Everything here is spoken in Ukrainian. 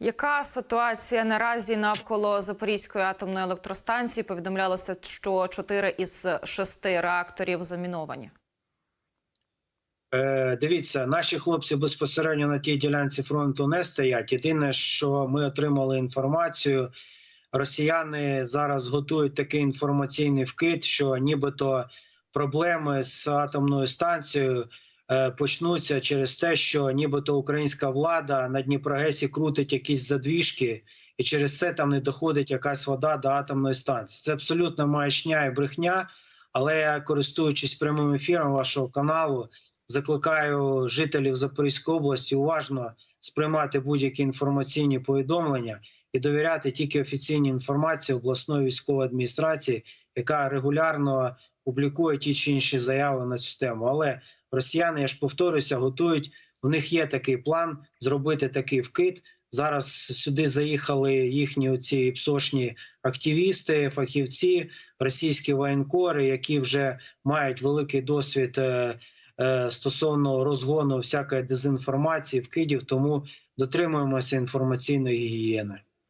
Яка ситуація наразі навколо Запорізької атомної електростанції? Повідомлялося, що 4 із 6 реакторів заміновані. Е, Дивіться, наші хлопці безпосередньо на тій ділянці фронту не стоять. Єдине, що ми отримали інформацію, росіяни зараз готують такий інформаційний вкид, що нібито проблеми з атомною станцією почнуться через те, що нібито українська влада на Дніпрогесі крутить якісь задвіжки, і через це там не доходить якась вода до атомної станції. Це абсолютно маячня і брехня. Але я користуючись прямим ефіром вашого каналу, закликаю жителів Запорізької області уважно сприймати будь-які інформаційні повідомлення і довіряти тільки офіційній інформації обласної військової адміністрації, яка регулярно публікує ті чи інші заяви на цю тему. Але росіяни, я ж повторюся, готують. У них є такий план зробити такий вкид. Зараз сюди заїхали їхні оці псошні активісти, фахівці, російські воєнкори, які вже мають великий досвід е, е, стосовно розгону всякої дезінформації, вкидів. Тому дотримуємося інформаційної гігієни.